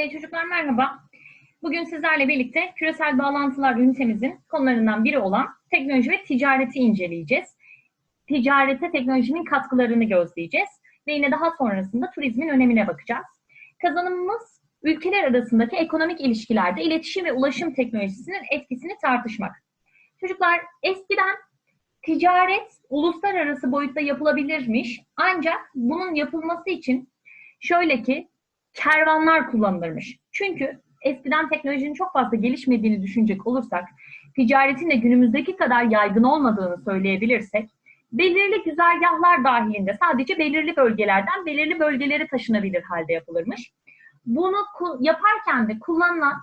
Ee, çocuklar merhaba. Bugün sizlerle birlikte küresel bağlantılar ünitemizin konularından biri olan teknoloji ve ticareti inceleyeceğiz. Ticarete teknolojinin katkılarını gözleyeceğiz ve yine daha sonrasında turizmin önemine bakacağız. Kazanımımız ülkeler arasındaki ekonomik ilişkilerde iletişim ve ulaşım teknolojisinin etkisini tartışmak. Çocuklar eskiden ticaret uluslararası boyutta yapılabilirmiş ancak bunun yapılması için şöyle ki kervanlar kullanılırmış. Çünkü eskiden teknolojinin çok fazla gelişmediğini düşünecek olursak, ticaretin de günümüzdeki kadar yaygın olmadığını söyleyebilirsek, belirli güzergahlar dahilinde sadece belirli bölgelerden belirli bölgelere taşınabilir halde yapılırmış. Bunu yaparken de kullanılan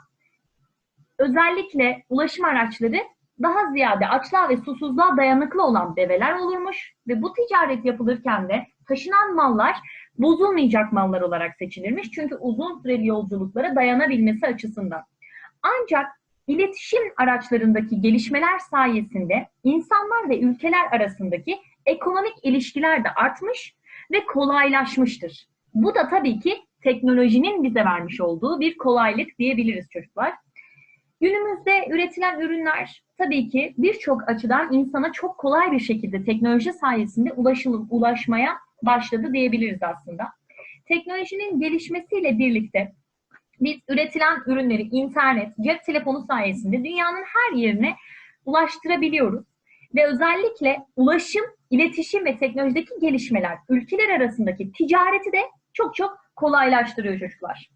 özellikle ulaşım araçları daha ziyade açlığa ve susuzluğa dayanıklı olan develer olurmuş ve bu ticaret yapılırken de taşınan mallar bozulmayacak mallar olarak seçilirmiş. Çünkü uzun süreli yolculuklara dayanabilmesi açısından. Ancak iletişim araçlarındaki gelişmeler sayesinde insanlar ve ülkeler arasındaki ekonomik ilişkiler de artmış ve kolaylaşmıştır. Bu da tabii ki teknolojinin bize vermiş olduğu bir kolaylık diyebiliriz çocuklar. Günümüzde üretilen ürünler tabii ki birçok açıdan insana çok kolay bir şekilde teknoloji sayesinde ulaşılım, ulaşmaya başladı diyebiliriz aslında. Teknolojinin gelişmesiyle birlikte biz üretilen ürünleri internet, cep telefonu sayesinde dünyanın her yerine ulaştırabiliyoruz. Ve özellikle ulaşım, iletişim ve teknolojideki gelişmeler ülkeler arasındaki ticareti de çok çok kolaylaştırıyor çocuklar.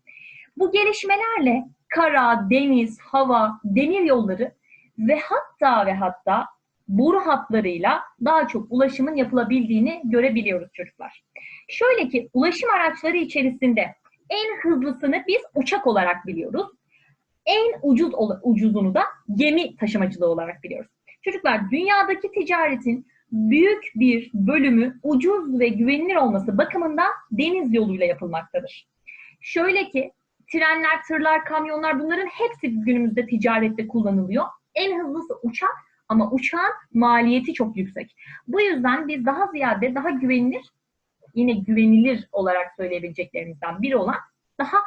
Bu gelişmelerle kara, deniz, hava, demir yolları ve hatta ve hatta boru hatlarıyla daha çok ulaşımın yapılabildiğini görebiliyoruz çocuklar. Şöyle ki ulaşım araçları içerisinde en hızlısını biz uçak olarak biliyoruz. En ucuz ucuzunu da gemi taşımacılığı olarak biliyoruz. Çocuklar dünyadaki ticaretin büyük bir bölümü ucuz ve güvenilir olması bakımından deniz yoluyla yapılmaktadır. Şöyle ki trenler, tırlar, kamyonlar bunların hepsi günümüzde ticarette kullanılıyor. En hızlısı uçak ama uçağın maliyeti çok yüksek. Bu yüzden biz daha ziyade daha güvenilir, yine güvenilir olarak söyleyebileceklerimizden biri olan daha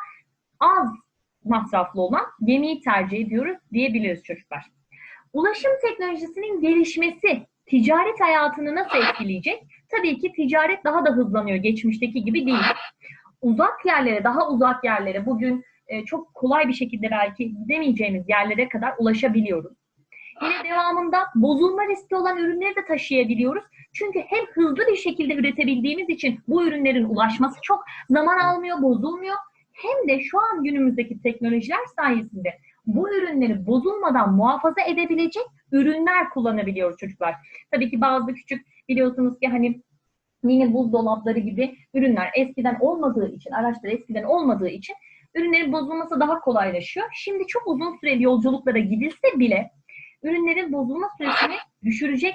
az masraflı olan gemiyi tercih ediyoruz diyebiliriz çocuklar. Ulaşım teknolojisinin gelişmesi ticaret hayatını nasıl etkileyecek? Tabii ki ticaret daha da hızlanıyor geçmişteki gibi değil. Uzak yerlere, daha uzak yerlere bugün e, çok kolay bir şekilde belki gidemeyeceğimiz yerlere kadar ulaşabiliyoruz. Yine devamında bozulma riski olan ürünleri de taşıyabiliyoruz. Çünkü hem hızlı bir şekilde üretebildiğimiz için bu ürünlerin ulaşması çok zaman almıyor, bozulmuyor. Hem de şu an günümüzdeki teknolojiler sayesinde bu ürünleri bozulmadan muhafaza edebilecek ürünler kullanabiliyoruz çocuklar. Tabii ki bazı küçük biliyorsunuz ki hani yine buzdolapları gibi ürünler eskiden olmadığı için, araçlar eskiden olmadığı için ürünlerin bozulması daha kolaylaşıyor. Şimdi çok uzun süreli yolculuklara gidilse bile ürünlerin bozulma süresini düşürecek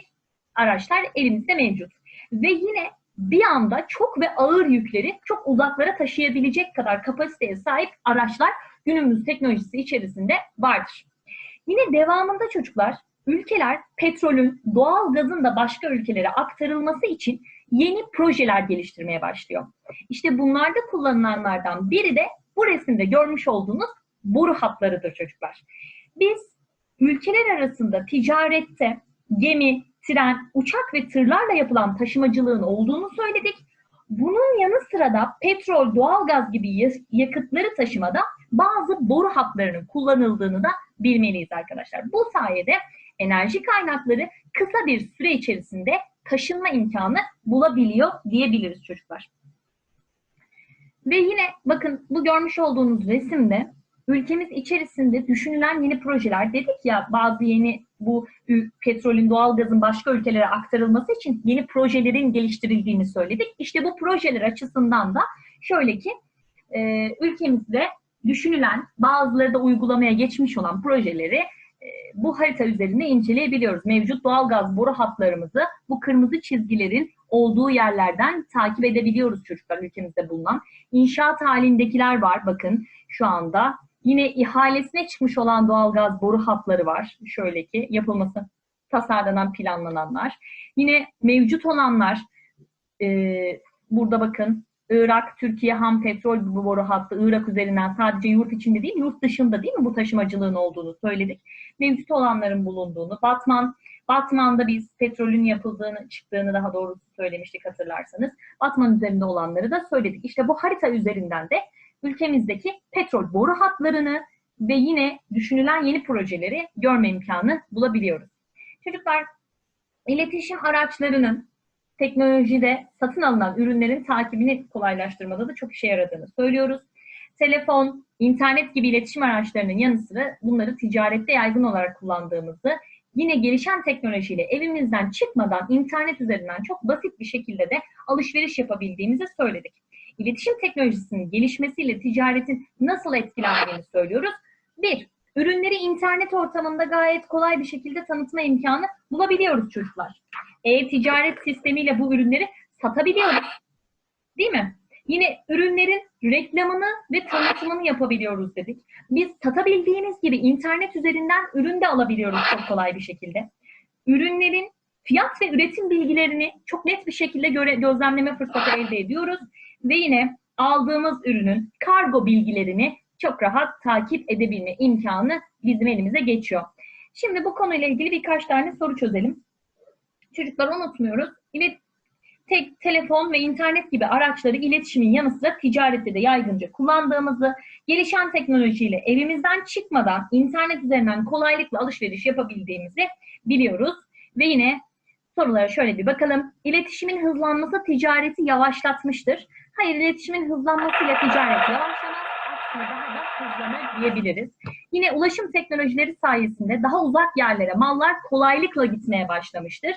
araçlar elimizde mevcut. Ve yine bir anda çok ve ağır yükleri çok uzaklara taşıyabilecek kadar kapasiteye sahip araçlar günümüz teknolojisi içerisinde vardır. Yine devamında çocuklar ülkeler petrolün, doğal gazın da başka ülkelere aktarılması için yeni projeler geliştirmeye başlıyor. İşte bunlarda kullanılanlardan biri de bu resimde görmüş olduğunuz boru hatlarıdır çocuklar. Biz ülkeler arasında ticarette gemi, tren, uçak ve tırlarla yapılan taşımacılığın olduğunu söyledik. Bunun yanı sıra da petrol, doğalgaz gibi yakıtları taşımada bazı boru hatlarının kullanıldığını da bilmeliyiz arkadaşlar. Bu sayede enerji kaynakları kısa bir süre içerisinde taşınma imkanı bulabiliyor diyebiliriz çocuklar. Ve yine bakın bu görmüş olduğunuz resimde ülkemiz içerisinde düşünülen yeni projeler dedik ya bazı yeni bu petrolün doğalgazın başka ülkelere aktarılması için yeni projelerin geliştirildiğini söyledik. İşte bu projeler açısından da şöyle ki e, ülkemizde düşünülen bazıları da uygulamaya geçmiş olan projeleri e, bu harita üzerinde inceleyebiliyoruz. Mevcut doğalgaz boru hatlarımızı bu kırmızı çizgilerin olduğu yerlerden takip edebiliyoruz çocuklar ülkemizde bulunan. İnşaat halindekiler var bakın şu anda Yine ihalesine çıkmış olan doğalgaz boru hatları var. Şöyle ki yapılması tasarlanan, planlananlar. Yine mevcut olanlar e, burada bakın Irak, Türkiye ham petrol boru hattı Irak üzerinden sadece yurt içinde değil, yurt dışında değil mi bu taşımacılığın olduğunu söyledik. Mevcut olanların bulunduğunu, Batman, Batman'da biz petrolün yapıldığını, çıktığını daha doğrusu söylemiştik hatırlarsanız. Batman üzerinde olanları da söyledik. İşte bu harita üzerinden de ülkemizdeki petrol boru hatlarını ve yine düşünülen yeni projeleri görme imkanı bulabiliyoruz. Çocuklar, iletişim araçlarının teknolojide satın alınan ürünlerin takibini kolaylaştırmada da çok işe yaradığını söylüyoruz. Telefon, internet gibi iletişim araçlarının yanı sıra bunları ticarette yaygın olarak kullandığımızı, yine gelişen teknolojiyle evimizden çıkmadan internet üzerinden çok basit bir şekilde de alışveriş yapabildiğimizi söyledik. İletişim teknolojisinin gelişmesiyle ticaretin nasıl etkilendiğini söylüyoruz. Bir, ürünleri internet ortamında gayet kolay bir şekilde tanıtma imkanı bulabiliyoruz çocuklar. E-ticaret sistemiyle bu ürünleri satabiliyoruz. Değil mi? Yine ürünlerin reklamını ve tanıtımını yapabiliyoruz dedik. Biz satabildiğimiz gibi internet üzerinden ürün de alabiliyoruz çok kolay bir şekilde. Ürünlerin fiyat ve üretim bilgilerini çok net bir şekilde göre, gözlemleme fırsatı elde ediyoruz. Ve yine aldığımız ürünün kargo bilgilerini çok rahat takip edebilme imkanı bizim elimize geçiyor. Şimdi bu konuyla ilgili birkaç tane soru çözelim. Çocuklar unutmuyoruz. İlet tek telefon ve internet gibi araçları iletişimin yanı sıra ticarette de yaygınca kullandığımızı, gelişen teknolojiyle evimizden çıkmadan internet üzerinden kolaylıkla alışveriş yapabildiğimizi biliyoruz. Ve yine sorulara şöyle bir bakalım. İletişimin hızlanması ticareti yavaşlatmıştır. Hayır, iletişimin hızlanmasıyla ticaret yavaşlamaz. Aksine daha da diyebiliriz. Yine ulaşım teknolojileri sayesinde daha uzak yerlere mallar kolaylıkla gitmeye başlamıştır.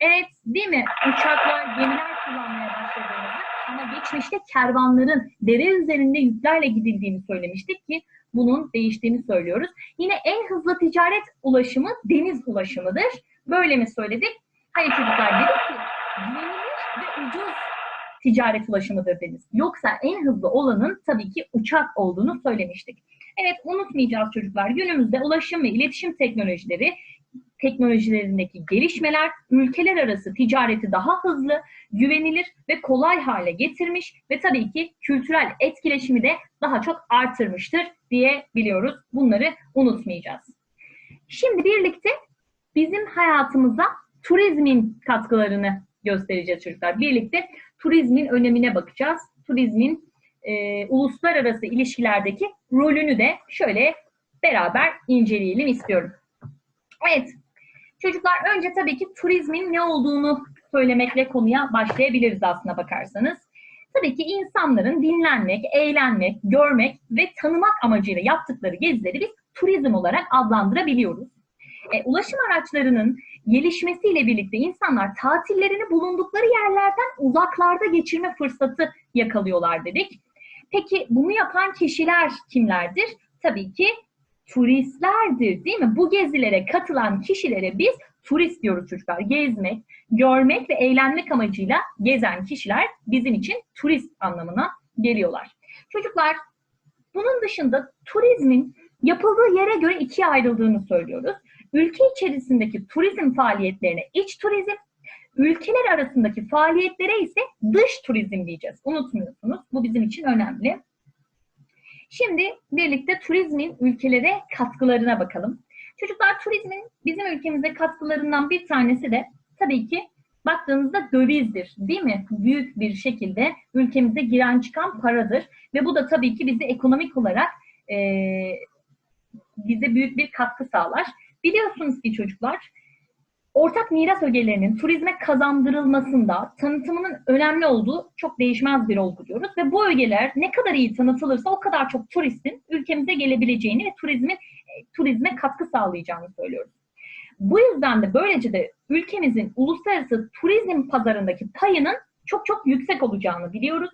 Evet değil mi? Uçaklar, gemiler kullanmaya başladığımızı ama geçmişte kervanların dere üzerinde yüklerle gidildiğini söylemiştik ki bunun değiştiğini söylüyoruz. Yine en hızlı ticaret ulaşımı deniz ulaşımıdır. Böyle mi söyledik? Hayır çocuklar dedik ki güvenilir ve ucuz ticaret ulaşımıdır deniz. Yoksa en hızlı olanın tabii ki uçak olduğunu söylemiştik. Evet unutmayacağız çocuklar. Günümüzde ulaşım ve iletişim teknolojileri teknolojilerindeki gelişmeler ülkeler arası ticareti daha hızlı, güvenilir ve kolay hale getirmiş ve tabii ki kültürel etkileşimi de daha çok artırmıştır diyebiliyoruz. Bunları unutmayacağız. Şimdi birlikte bizim hayatımıza turizmin katkılarını göstereceğiz çocuklar. Birlikte turizmin önemine bakacağız. Turizmin e, uluslararası ilişkilerdeki rolünü de şöyle beraber inceleyelim istiyorum. Evet, çocuklar önce tabii ki turizmin ne olduğunu söylemekle konuya başlayabiliriz aslına bakarsanız. Tabii ki insanların dinlenmek, eğlenmek, görmek ve tanımak amacıyla yaptıkları gezileri biz turizm olarak adlandırabiliyoruz. E, ulaşım araçlarının gelişmesiyle birlikte insanlar tatillerini bulundukları yerlerden uzaklarda geçirme fırsatı yakalıyorlar dedik. Peki bunu yapan kişiler kimlerdir? Tabii ki turistlerdir değil mi? Bu gezilere katılan kişilere biz turist diyoruz çocuklar. Gezmek, görmek ve eğlenmek amacıyla gezen kişiler bizim için turist anlamına geliyorlar. Çocuklar bunun dışında turizmin yapıldığı yere göre ikiye ayrıldığını söylüyoruz. Ülke içerisindeki turizm faaliyetlerine iç turizm, ülkeler arasındaki faaliyetlere ise dış turizm diyeceğiz. Unutmuyorsunuz. Bu bizim için önemli. Şimdi birlikte turizmin ülkelere katkılarına bakalım. Çocuklar turizmin bizim ülkemize katkılarından bir tanesi de tabii ki baktığınızda dövizdir değil mi? Büyük bir şekilde ülkemize giren çıkan paradır ve bu da tabii ki bizi ekonomik olarak e, bize büyük bir katkı sağlar. Biliyorsunuz ki çocuklar ortak miras ögelerinin turizme kazandırılmasında tanıtımının önemli olduğu çok değişmez bir olgu diyoruz. Ve bu ögeler ne kadar iyi tanıtılırsa o kadar çok turistin ülkemize gelebileceğini ve turizmin turizme katkı sağlayacağını söylüyoruz. Bu yüzden de böylece de ülkemizin uluslararası turizm pazarındaki payının çok çok yüksek olacağını biliyoruz.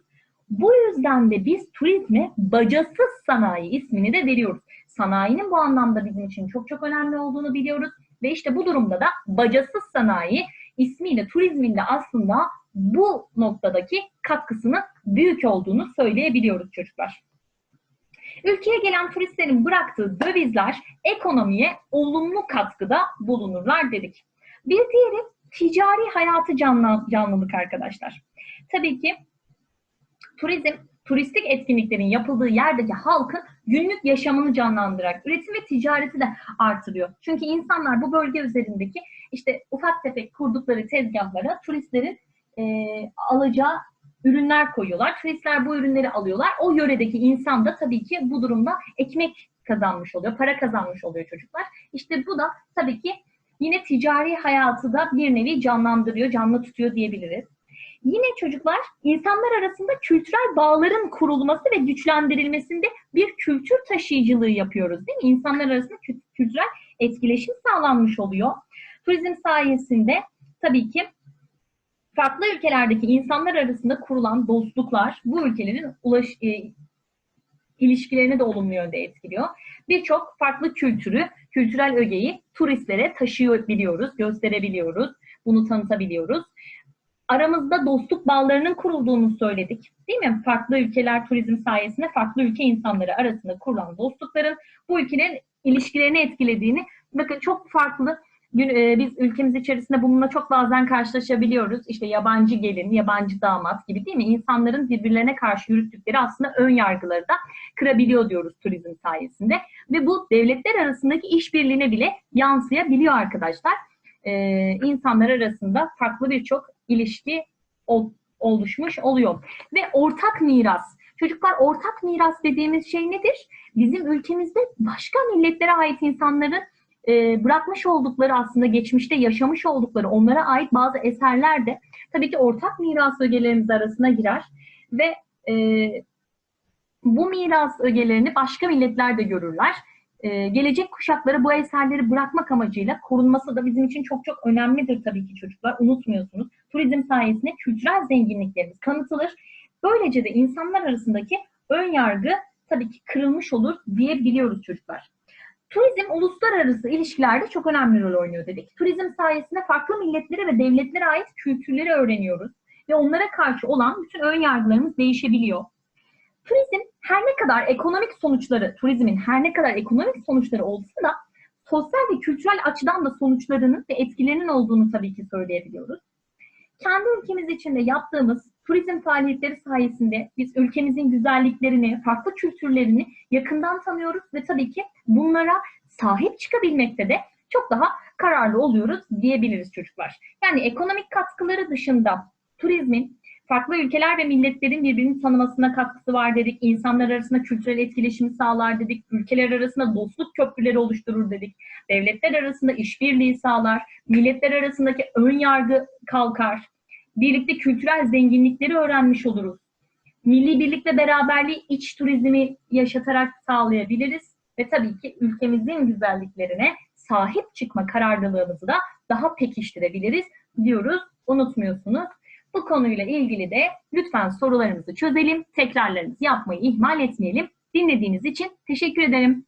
Bu yüzden de biz turizme bacasız sanayi ismini de veriyoruz. Sanayinin bu anlamda bizim için çok çok önemli olduğunu biliyoruz. Ve işte bu durumda da bacasız sanayi ismiyle turizmin de aslında bu noktadaki katkısının büyük olduğunu söyleyebiliyoruz çocuklar. Ülkeye gelen turistlerin bıraktığı dövizler ekonomiye olumlu katkıda bulunurlar dedik. Bir diğeri ticari hayatı canlı, canlılık arkadaşlar. Tabii ki Turizm, turistik etkinliklerin yapıldığı yerdeki halkın günlük yaşamını canlandırarak üretim ve ticareti de artırıyor. Çünkü insanlar bu bölge üzerindeki işte ufak tefek kurdukları tezgahlara turistlerin e, alacağı ürünler koyuyorlar. Turistler bu ürünleri alıyorlar. O yöredeki insan da tabii ki bu durumda ekmek kazanmış oluyor, para kazanmış oluyor çocuklar. İşte bu da tabii ki yine ticari hayatı da bir nevi canlandırıyor, canlı tutuyor diyebiliriz. Yine çocuklar insanlar arasında kültürel bağların kurulması ve güçlendirilmesinde bir kültür taşıyıcılığı yapıyoruz değil mi? İnsanlar arasında kü- kültürel etkileşim sağlanmış oluyor. Turizm sayesinde tabii ki farklı ülkelerdeki insanlar arasında kurulan dostluklar bu ülkelerin ulaş, e, ilişkilerini de olumlu yönde etkiliyor. Birçok farklı kültürü, kültürel ögeyi turistlere taşıyabiliyoruz, gösterebiliyoruz, bunu tanıtabiliyoruz. Aramızda dostluk bağlarının kurulduğunu söyledik. Değil mi? Farklı ülkeler turizm sayesinde farklı ülke insanları arasında kurulan dostlukların bu ülkelerin ilişkilerini etkilediğini bakın çok farklı e, biz ülkemiz içerisinde bununla çok bazen karşılaşabiliyoruz. İşte yabancı gelin, yabancı damat gibi değil mi? İnsanların birbirlerine karşı yürüttükleri aslında ön yargıları da kırabiliyor diyoruz turizm sayesinde. Ve bu devletler arasındaki işbirliğine bile yansıyabiliyor arkadaşlar. Ee, insanlar arasında farklı birçok ilişki ol- oluşmuş oluyor. Ve ortak miras. Çocuklar ortak miras dediğimiz şey nedir? Bizim ülkemizde başka milletlere ait insanların e, bırakmış oldukları aslında geçmişte yaşamış oldukları onlara ait bazı eserler de tabii ki ortak miras ögelerimiz arasına girer ve e, bu miras ögelerini başka milletler de görürler. E, gelecek kuşaklara bu eserleri bırakmak amacıyla korunması da bizim için çok çok önemlidir tabii ki çocuklar. Unutmuyorsunuz. Turizm sayesinde kültürel zenginliklerimiz kanıtılır. Böylece de insanlar arasındaki ön yargı tabii ki kırılmış olur diyebiliyoruz çocuklar. Turizm uluslararası ilişkilerde çok önemli rol oynuyor dedik. Turizm sayesinde farklı milletlere ve devletlere ait kültürleri öğreniyoruz ve onlara karşı olan bütün ön yargılarımız değişebiliyor. Turizm her ne kadar ekonomik sonuçları, turizmin her ne kadar ekonomik sonuçları olsa da sosyal ve kültürel açıdan da sonuçlarının ve etkilerinin olduğunu tabii ki söyleyebiliyoruz. Kendi ülkemiz içinde yaptığımız turizm faaliyetleri sayesinde biz ülkemizin güzelliklerini, farklı kültürlerini yakından tanıyoruz ve tabii ki bunlara sahip çıkabilmekte de çok daha kararlı oluyoruz diyebiliriz çocuklar. Yani ekonomik katkıları dışında turizmin farklı ülkeler ve milletlerin birbirini tanımasına katkısı var dedik. İnsanlar arasında kültürel etkileşimi sağlar dedik. Ülkeler arasında dostluk köprüleri oluşturur dedik. Devletler arasında işbirliği sağlar. Milletler arasındaki ön yargı kalkar. Birlikte kültürel zenginlikleri öğrenmiş oluruz. Milli birlik ve beraberliği iç turizmi yaşatarak sağlayabiliriz. Ve tabii ki ülkemizin güzelliklerine sahip çıkma kararlılığımızı da daha pekiştirebiliriz diyoruz. Unutmuyorsunuz. Bu konuyla ilgili de lütfen sorularımızı çözelim. Tekrarlarımızı yapmayı ihmal etmeyelim. Dinlediğiniz için teşekkür ederim.